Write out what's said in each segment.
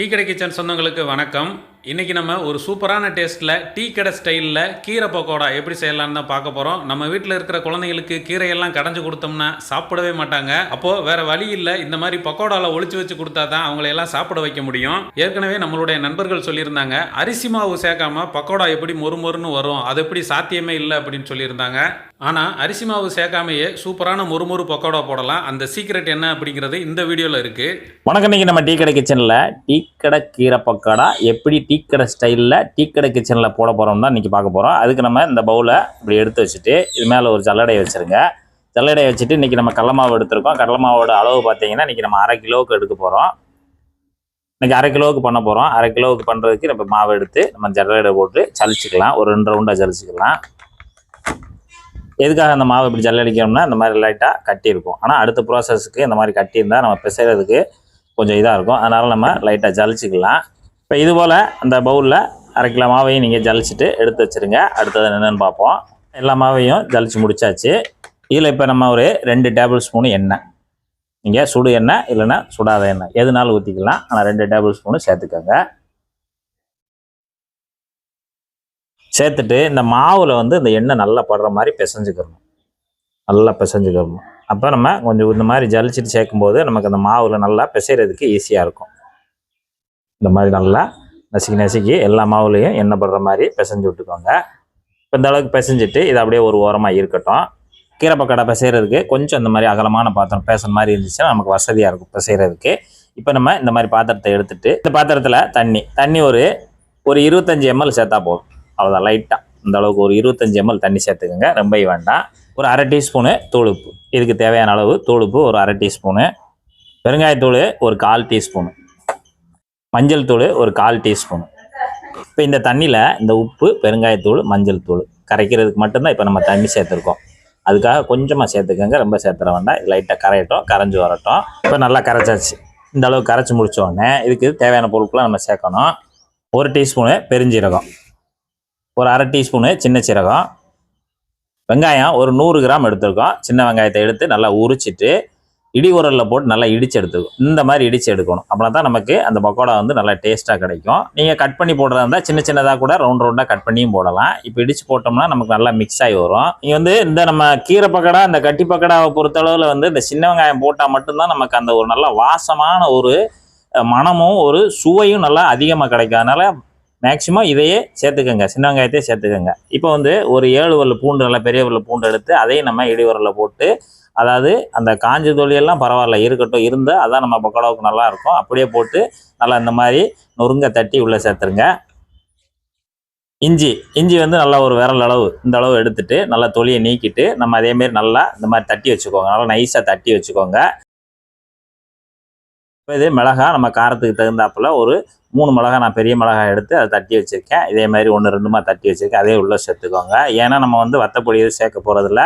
Tea கடை kitchen சொந்தங்களுக்கு வணக்கம். இன்றைக்கி நம்ம ஒரு சூப்பரான டேஸ்ட்டில் டீ கடை ஸ்டைலில் கீரை பக்கோடா எப்படி செய்யலான்னு தான் பார்க்க போகிறோம் நம்ம வீட்டில் இருக்கிற குழந்தைங்களுக்கு கீரையெல்லாம் கடைஞ்சு கொடுத்தோம்னா சாப்பிடவே மாட்டாங்க. அப்போது வேறு வழி இல்லை. இந்த மாதிரி பக்கோடாவில் ஒழிச்சு வச்சு கொடுத்தா தான் அவங்களையெல்லாம் சாப்பிட வைக்க முடியும். ஏற்கனவே நம்மளுடைய நண்பர்கள் சொல்லியிருந்தாங்க. அரிசி மாவு சேர்க்காம பக்கோடா எப்படி மொறு மொறுன்னு வரும் அது எப்படி சாத்தியமே இல்லை அப்படின்னு சொல்லியிருந்தாங்க. ஆனால் அரிசி மாவு சேர்க்காமையே சூப்பரான மொறு மொறு பக்கோடா போடலாம். அந்த சீக்ரெட் என்ன அப்படிங்கிறது இந்த வீடியோவில் இருக்குது வணக்கம். இன்றைக்கி நம்ம டீ கடை கிச்சனில் டீ கடை கீரை பக்கோடா எப்படி டீ கடை ஸ்டைலில் டீ கடை கிச்சனில் போட போகிறோம் தான் இன்றைக்கி பார்க்க போகிறோம் அதுக்கு நம்ம இந்த பவுலை இப்படி எடுத்து வச்சுட்டு இது மேலே ஒரு ஜல்லடையை வச்சுருங்க. ஜல்லடையை வச்சுட்டு இன்றைக்கி நம்ம கடல மாவு எடுத்திருக்கோம். கடல மாவோட அளவு பார்த்தீங்கன்னா இன்றைக்கி நம்ம அரை கிலோவுக்கு எடுக்க போகிறோம் இன்றைக்கி அரை கிலோவுக்கு பண்ண போகிறோம் அரை கிலோவுக்கு பண்ணுறதுக்கு நம்ம மாவு எடுத்து நம்ம ஜல்லடை போட்டு சலிச்சுக்கலாம். ஒரு ரெண்டு ரவுண்டாக ஜலிச்சுக்கலாம் எதுக்காக அந்த மாவு இப்படி ஜல்லடிக்கணும்னா இந்த மாதிரி லைட்டாக கட்டியிருக்கும் ஆனால் அடுத்த ப்ராசஸ்க்கு இந்த மாதிரி கட்டியிருந்தால் நம்ம பிசைகிறதுக்கு கொஞ்சம் இதாக இருக்கும். அதனால் நம்ம லைட்டாக ஜலிச்சிக்கலாம் இப்போ இது போல் அந்த பவுலில் அரை கிலோ மாவையும் நீங்கள் ஜலிச்சுட்டு எடுத்து வச்சுருங்க. அடுத்தது என்னென்னு பார்ப்போம். எல்லா மாவையும் ஜலிச்சு முடிச்சாச்சு. இதில் இப்போ நம்ம ஒரு ரெண்டு டேபிள் ஸ்பூனு எண்ணெய். நீங்கள் சுடு எண்ணெய் இல்லைன்னா சுடாத எண்ணெய். எதுனாலும் ஊற்றிக்கலாம் ஆனால் ரெண்டு டேபிள் ஸ்பூனு சேர்த்துக்கோங்க. சேர்த்துட்டு இந்த மாவில் வந்து இந்த எண்ணெய் நல்லா படுற மாதிரி பிசைஞ்சுக்கிறணும் நல்லா பிசைஞ்சுக்கிறணும் அப்போ நம்ம கொஞ்சம் இந்த மாதிரி ஜலிச்சுட்டு சேர்க்கும்போது நமக்கு அந்த மாவில் நல்லா பிசைகிறதுக்கு ஈஸியாக இருக்கும். இந்த மாதிரி நல்லா நசுக்கி நசுக்கி எல்லா மாவுலேயும் எண்ணெய் படுற மாதிரி பிசைஞ்சு விட்டுக்கோங்க. இப்போ இந்த அளவுக்கு பிசைஞ்சிட்டு இது அப்படியே ஒரு ஓரமாக இருக்கட்டும். கீரை பக்கடை பிசைறதுக்கு கொஞ்சம் இந்த மாதிரி அகலமான பாத்திரம் பேசுகிற மாதிரி இருந்துச்சுன்னா நமக்கு வசதியாக இருக்கும் பிசைறதுக்கு இப்போ நம்ம இந்த மாதிரி பாத்திரத்தை எடுத்துட்டு இந்த பாத்திரத்தில் தண்ணி தண்ணி ஒரு ஒரு இருபத்தஞ்சி எம்எல் சேர்த்தா போதும். அவ்வளோதான் லைட்டாக இந்த அளவுக்கு ஒரு இருபத்தஞ்சி எம்எல் தண்ணி சேர்த்துக்கோங்க ரொம்ப வேண்டாம். ஒரு அரை டீஸ்பூனு தூளுப்பு. இதுக்கு தேவையான அளவு தூளுப்பு ஒரு அரை டீஸ்பூனு. பெருங்காயத்தூள் ஒரு கால் டீஸ்பூனு. மஞ்சள் தூள் ஒரு கால் டீஸ்பூன். இப்போ இந்த தண்ணியில் இந்த உப்பு பெருங்காயத்தூள் மஞ்சள் தூள் கரைக்கிறதுக்கு மட்டும்தான் இப்போ நம்ம தண்ணி சேர்த்துருக்கோம். அதுக்காக கொஞ்சமாக சேர்த்துக்கோங்க ரொம்ப சேர்த்துற வேண்டாம். லைட்டாக கரையட்டும் கரைஞ்சி வரட்டும். இப்போ நல்லா கரைச்சாச்சு. இந்த அளவு கரைச்சி முடித்தோடனே இதுக்கு தேவையான பொருட்கள்லாம் நம்ம சேர்க்கணும். ஒரு டீஸ்பூனு பெருஞ்சீரகம். ஒரு அரை டீஸ்பூனு சின்ன சீரகம். வெங்காயம் ஒரு நூறு கிராம் எடுத்துருக்கோம். சின்ன வெங்காயத்தை எடுத்து நல்லா உரிச்சிட்டு இடி உரலில் போட்டு நல்லா இடிச்சு எடுத்துக்கும் இந்த மாதிரி இடிச்சு எடுக்கணும். அப்படின்னா தான் நமக்கு அந்த பக்கோடா வந்து நல்லா டேஸ்ட்டாக கிடைக்கும். நீங்கள் கட் பண்ணி போடுறதா இருந்தால் சின்ன சின்னதாக கூட ரவுண்ட் ரவுண்டாக கட் பண்ணியும் போடலாம். இப்போ இடிச்சு போட்டோம்னா நமக்கு நல்லா மிக்ஸ் ஆகி வரும். இங்கே வந்து இந்த நம்ம கீரை பக்கடா இந்த கட்டி பக்கடாவை பொறுத்தளவில் வந்து இந்த சின்ன வெங்காயம் போட்டால் மட்டும்தான் நமக்கு அந்த ஒரு நல்ல வாசமான ஒரு மனமும் ஒரு சுவையும் நல்லா அதிகமாக கிடைக்கும். அதனால் மேக்ஸிமம் இதையே சேர்த்துக்கோங்க. சின்ன வெங்காயத்தையே சேர்த்துக்கோங்க. இப்போ வந்து ஒரு ஏழு வரல பூண்டு நல்லா பெரிய வரல பூண்டு எடுத்து அதையும் நம்ம இடி போட்டு அதாவது அந்த காஞ்ச தொழிலெல்லாம் பரவாயில்ல இருக்கட்டும் இருந்தால் அதான் நம்ம பக்கோடாவுக்கு நல்லா இருக்கும் அப்படியே போட்டு நல்லா இந்த மாதிரி நொறுங்க தட்டி உள்ளே சேர்த்துருங்க. இஞ்சி இஞ்சி வந்து நல்லா ஒரு விரல் அளவு இந்த அளவு எடுத்துட்டு நல்லா தொலியை நீக்கிட்டு நம்ம அதேமாரி நல்லா இந்த மாதிரி தட்டி வச்சுக்கோங்க. நல்லா நைஸாக தட்டி வச்சுக்கோங்க. இப்போ இது மிளகா நம்ம காரத்துக்கு தகுந்தாப்புல ஒரு மூணு மிளகா நான் பெரிய மிளகா எடுத்து அதை தட்டி வச்சுருக்கேன். இதே மாதிரி ஒன்று ரெண்டுமா தட்டி வச்சுருக்கேன். அதே உள்ளே சேர்த்துக்கோங்க. ஏன்னா நம்ம வந்து வத்தப்பொடி எதுவும் சேர்க்க போகிறதில்ல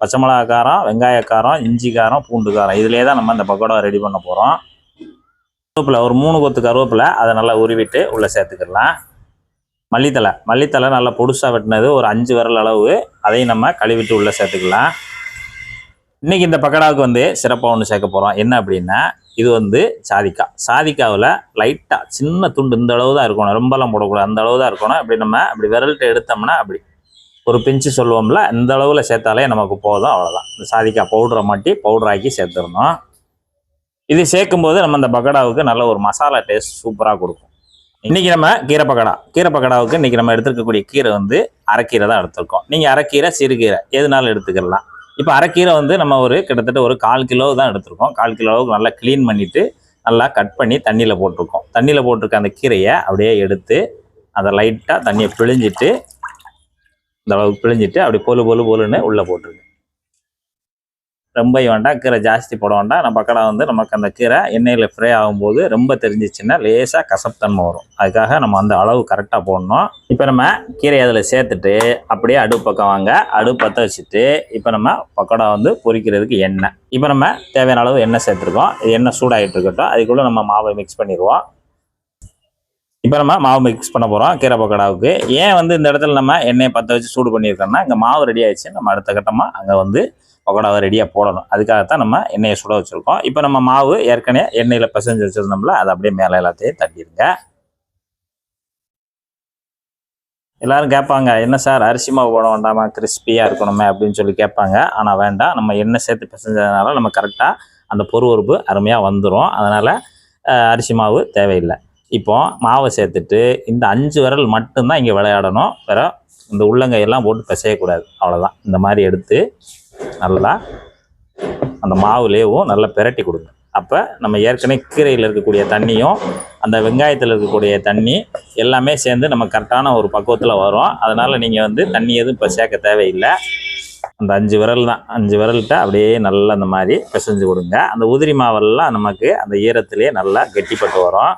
பச்சை மிளகா காரம் வெங்காய காரம் இஞ்சி காரம் பூண்டு காரம் இதிலே தான் நம்ம இந்த பக்கோடா ரெடி பண்ண போகிறோம் கருவேப்பிலை ஒரு மூணு கொத்து கருவேப்பிலை அதை நல்லா உருவிட்டு உள்ளே சேர்த்துக்கிடலாம் மல்லித்தலை. மல்லித்தலை நல்லா பொடுசாக வெட்டினது ஒரு அஞ்சு விரல் அளவு. அதையும் நம்ம கழுவிட்டு உள்ளே சேர்த்துக்கலாம். இன்றைக்கி இந்த பக்கோடாவுக்கு வந்து சிறப்பாக ஒன்று சேர்க்க போகிறோம் என்ன அப்படின்னா இது வந்து சாதிக்காய் சாதிக்காவில் லைட்டாக சின்ன துண்டு இந்த அளவு தான் இருக்கணும் ரொம்பலாம் போடக்கூடாது. அந்த அளவு தான் இருக்கணும். அப்படி நம்ம அப்படி விரல்கிட்ட எடுத்தோம்னா அப்படி ஒரு பிஞ்சு சொல்லுவோம்ல இந்த அளவில் சேர்த்தாலே நமக்கு போதும் அவ்வளோதான் இந்த சாதிக்காய் பவுடரை மாட்டி பவுடராக்கி சேர்த்துடணும். இது சேர்க்கும்போது நம்ம இந்த பக்கடாவுக்கு நல்ல ஒரு மசாலா டேஸ்ட் சூப்பராக கொடுக்கும். இன்றைக்கி நம்ம கீரை பக்கடா. கீரை பக்கடாவுக்கு இன்றைக்கி நம்ம எடுத்துருக்கக்கூடிய கீரை வந்து அரைக்கீரை தான் எடுத்திருக்கோம். நீங்கள் அரைக்கீரை சிறுகீரை எதுனாலும் எடுத்துக்கலாம். இப்போ அரைக்கீரை வந்து நம்ம ஒரு கிட்டத்தட்ட ஒரு கால் கிலோ தான் எடுத்திருக்கோம். கால் கிலோ அளவுக்கு நல்லா க்ளீன் பண்ணிவிட்டு நல்லா கட் பண்ணி தண்ணியில் போட்டிருக்கோம். தண்ணியில் போட்டிருக்க அந்த கீரையை அப்படியே எடுத்து அதை லைட்டாக தண்ணியை பிழிஞ்சிட்டு இந்த அளவுக்கு பிழிஞ்சிட்டு அப்படி பொழு பொழு பொலுன்னு உள்ளே போட்டுருங்க. ரொம்ப வேண்டாம் கீரை ஜாஸ்தி போட வேண்டாம். நம்ம பக்கடா வந்து நமக்கு அந்த கீரை எண்ணெயில் ஃப்ரை ஆகும்போது ரொம்ப தெரிஞ்சிச்சுன்னா லேசாக கசப்புத்தன்மை வரும். அதுக்காக நம்ம அந்த அளவு கரெக்டாக போடணும். இப்போ நம்ம கீரை அதில் சேர்த்துட்டு அப்படியே அடுப்பு பக்கம் வாங்க. அடுப்பு பற்ற வச்சுட்டு இப்போ நம்ம பக்கோடா வந்து பொரிக்கிறதுக்கு எண்ணெய். இப்போ நம்ம தேவையான அளவு எண்ணெய் சேர்த்துருக்கோம். இது எண்ணெய் சூடாகிட்டு இருக்கட்டும். அதுக்குள்ளே நம்ம மாவை மிக்ஸ் பண்ணிடுவோம். இப்போ நம்ம மாவு மிக்ஸ் பண்ண போகிறோம் கீரை பக்கோடாவுக்கு. ஏன் வந்து இந்த இடத்துல நம்ம எண்ணெயை பற்ற வச்சு சூடு பண்ணியிருக்கோம்னா இங்கே மாவு ரெடி ஆயிடுச்சு. நம்ம அடுத்த கட்டமாக அங்கே வந்து பக்கோடாவை ரெடியாக போடணும். அதுக்காகத்தான் நம்ம எண்ணெயை சுட வச்சுருக்கோம். இப்போ நம்ம மாவு ஏற்கனவே எண்ணெயில் பிசைஞ்சு வச்சுருந்தோம்ல அதை அப்படியே மேலே எல்லாத்தையும் தட்டிடுங்க. எல்லாரும் கேட்பாங்க என்ன சார் அரிசி மாவு போட வேண்டாமா? கிறிஸ்பியாக இருக்கணுமே அப்படின்னு சொல்லி கேட்பாங்க. ஆனால் வேண்டாம் நம்ம எண்ணெய் சேர்த்து பிசைஞ்சதுனால நம்ம கரெக்டாக அந்த பொறுவொறுப்பு அருமையாக வந்துடும் அதனால் அரிசி மாவு தேவையில்லை. இப்போ மாவை சேர்த்துட்டு இந்த அஞ்சு விரல் மட்டும்தான் இங்கே விளையாடணும். வேற இந்த உள்ளங்கையெல்லாம் போட்டு பிசையக்கூடாது அவ்வளோதான் இந்த மாதிரி எடுத்து நல்லா அந்த மாவுலேயும் நல்லா பிரட்டி கொடுங்க. அப்போ நம்ம ஏற்கனவே கீரையில் இருக்கக்கூடிய தண்ணியும் அந்த வெங்காயத்தில் இருக்கக்கூடிய தண்ணி எல்லாமே சேர்ந்து நம்ம கரெக்டான ஒரு பக்குவத்தில் வரும். அதனால் நீங்கள் வந்து தண்ணி எதுவும் இப்போ சேர்க்க தேவையில்லை. அந்த அஞ்சு விரல் தான் அஞ்சு விரல்கிட்ட அப்படியே நல்லா அந்த மாதிரி பிசைஞ்சு கொடுங்க. அந்த உதிரி மாவெல்லாம் நமக்கு அந்த ஈரத்துலேயே நல்லா கெட்டிப்பட்டு வரும்.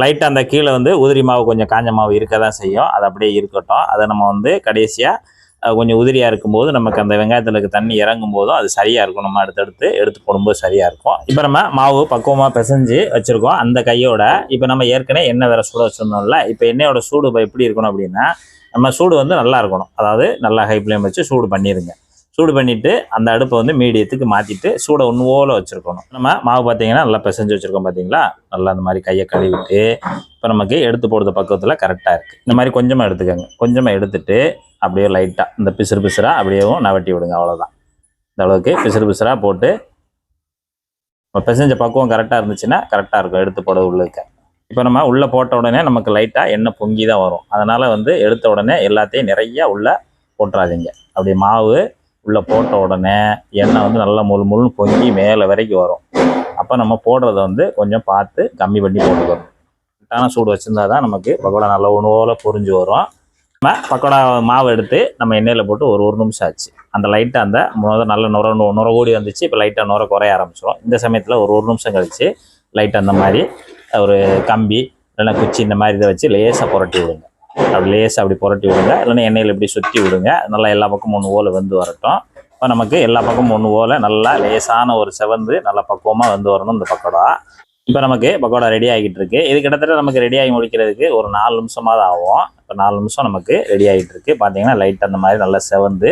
லைட்டாக அந்த கீழே வந்து உதிரி மாவு கொஞ்சம் காஞ்ச மாவு இருக்க தான் செய்யும். அது அப்படியே இருக்கட்டும். அதை நம்ம வந்து கடைசியாக கொஞ்சம் உதிரியாக இருக்கும்போது நமக்கு அந்த வெங்காயத்தில் இருக்க தண்ணி இறங்கும் போதும் அது சரியாக இருக்கும். நம்ம அடுத்தடுத்து எடுத்து போடும்போது சரியாக இருக்கும். இப்போ நம்ம மாவு பக்குவமாக பிசைஞ்சு வச்சுருக்கோம். அந்த கையோட இப்போ நம்ம ஏற்கனவே எண்ணெய் வேறு சூட வச்சுருந்தோம்ல. இப்போ எண்ணெயோட சூடு இப்போ எப்படி இருக்கணும் அப்படின்னா நம்ம சூடு வந்து நல்லா இருக்கணும். அதாவது நல்லா ஹை ஃப்ளேம் வச்சு சூடு பண்ணிடுங்க சூடு பண்ணிவிட்டு அந்த அடுப்பை வந்து மீடியத்துக்கு மாற்றிட்டு சூடை ஒன்று ஓல வச்சுருக்கணும். நம்ம மாவு பார்த்தீங்கன்னா நல்லா பிசைஞ்சு வச்சுருக்கோம் பார்த்தீங்களா நல்லா அந்த மாதிரி கையை கழுவிட்டு இப்போ நமக்கு எடுத்து போடுற பக்கத்தில் கரெக்டாக இருக்குது இந்த மாதிரி கொஞ்சமாக எடுத்துக்கோங்க. கொஞ்சமாக எடுத்துட்டு அப்படியே லைட்டாக இந்த பிசுறு பிசுறாக அப்படியேவும் நவட்டி விடுங்க அவ்வளோதான் இந்த அளவுக்கு பிசுறு பிசுறாக போட்டு நம்ம பிசைஞ்ச பக்குவம் கரெக்டாக இருந்துச்சுன்னா கரெக்டாக இருக்கும் எடுத்து போட உள்ளுக்க. இப்போ நம்ம உள்ளே போட்ட உடனே நமக்கு லைட்டாக எண்ணெய் பொங்கி தான் வரும். அதனால் வந்து எடுத்த உடனே எல்லாத்தையும் நிறைய உள்ளே போட்டுறாதீங்க. அப்படி மாவு உள்ளே போட்ட உடனே எண்ணெய் வந்து நல்லா முழு முழு பொங்கி மேலே வரைக்கும் வரும். அப்போ நம்ம போடுறத வந்து கொஞ்சம் பார்த்து கம்மி பண்ணி போட்டுக்கணும். கரெக்டான சூடு வச்சுருந்தா தான் நமக்கு பக்கோடா நல்ல உணவோல பொறிஞ்சு வரும். நம்ம பக்கோடா மாவு எடுத்து நம்ம எண்ணெயில் போட்டு ஒரு ஒரு நிமிஷம் ஆச்சு. அந்த லைட்டாக அந்த முதல் நல்ல நுர நுர கூடி வந்துச்சு. இப்போ லைட்டாக நுர குறைய ஆரம்பிச்சிடும் இந்த சமயத்தில் ஒரு ஒரு நிமிஷம் கழித்து லைட்டாக அந்த மாதிரி ஒரு கம்பி இல்லைன்னா குச்சி இந்த மாதிரி இதை வச்சு லேசாக புரட்டி விடுங்க. அப்படி லேசாக அப்படி புரட்டி விடுங்க. இல்லைன்னா எண்ணெயில் இப்படி சுற்றி விடுங்க. நல்லா எல்லா பக்கமும் ஒன்று ஓலை வந்து வரட்டும். இப்போ நமக்கு எல்லா பக்கமும் ஒன்று ஓலை நல்லா லேசான ஒரு செவந்து நல்லா பக்குவமாக வந்து வரணும் இந்த பக்கோடா. இப்போ நமக்கு பக்கோடா ரெடி ஆகிட்டு இருக்கு. இது கிட்டத்தட்ட நமக்கு ரெடி ஆகி முடிக்கிறதுக்கு ஒரு நாலு நிமிஷமாக தான் ஆகும். இப்போ நாலு நிமிஷம் நமக்கு ரெடி ஆகிட்டு இருக்கு. பார்த்தீங்கன்னா லைட் அந்த மாதிரி நல்லா செவந்து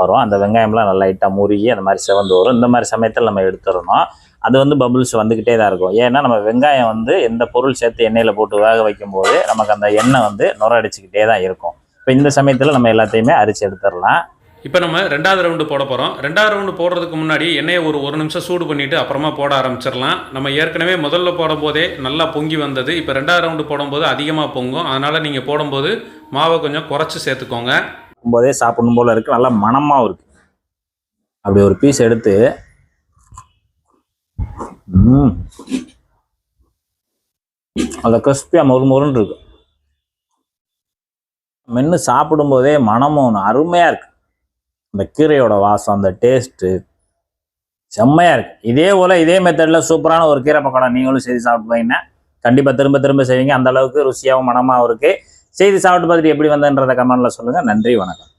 வரும். அந்த வெங்காயம்லாம் நல்லா லைட்டாக முருகி அந்த மாதிரி செவந்து வரும். இந்த மாதிரி சமயத்தில் நம்ம எடுத்துடணும். அது வந்து பபிள்ஸ் வந்துக்கிட்டே தான் இருக்கும். ஏன்னா நம்ம வெங்காயம் வந்து எந்த பொருள் சேர்த்து எண்ணெயில் போட்டு வேக வைக்கும்போது நமக்கு அந்த எண்ணெய் வந்து நுர அடிச்சுக்கிட்டே தான் இருக்கும். இப்போ இந்த சமயத்தில் நம்ம எல்லாத்தையுமே அரிச்சு எடுத்துடலாம். இப்போ நம்ம ரெண்டாவது ரவுண்டு போட போகிறோம் ரெண்டாவது ரவுண்டு போடுறதுக்கு முன்னாடி எண்ணெயை ஒரு ஒரு நிமிஷம் சூடு பண்ணிவிட்டு அப்புறமா போட ஆரம்பிச்சிடலாம். நம்ம ஏற்கனவே முதல்ல போடும்போதே நல்லா பொங்கி வந்தது. இப்போ ரெண்டாவது ரவுண்டு போடும்போது அதிகமாக பொங்கும். அதனால் நீங்கள் போடும்போது மாவை கொஞ்சம் குறைச்சி சேர்த்துக்கோங்க. போதே சாப்பிடணும் போல இருக்கு. நல்லா மணமாவும் இருக்கு. அப்படி ஒரு பீஸ் எடுத்து ம். அந்த கிறிஸ்பியா மொறு மொறுன்னு இருக்கு. மென்று சாப்பிடும்போதே மனமும் ஒன்று அருமையாக இருக்கு. அந்த கீரையோட வாசம் அந்த டேஸ்ட்டு செம்மையாக இருக்கு. இதே போல் இதே மெத்தடில் சூப்பரான ஒரு கீரை பக்கோடா நீங்களும் செய்து சாப்பிட்டு பாத்தீங்கன்னா கண்டிப்பாக திரும்ப திரும்ப செய்வீங்க. அந்த அளவுக்கு ருசியாகவும் மனமாகவும் இருக்குது செய்து சாப்பிட்டு பார்த்துட்டு எப்படி வந்ததுன்றதை கமெண்ட்ல சொல்லுங்கள் நன்றி வணக்கம்.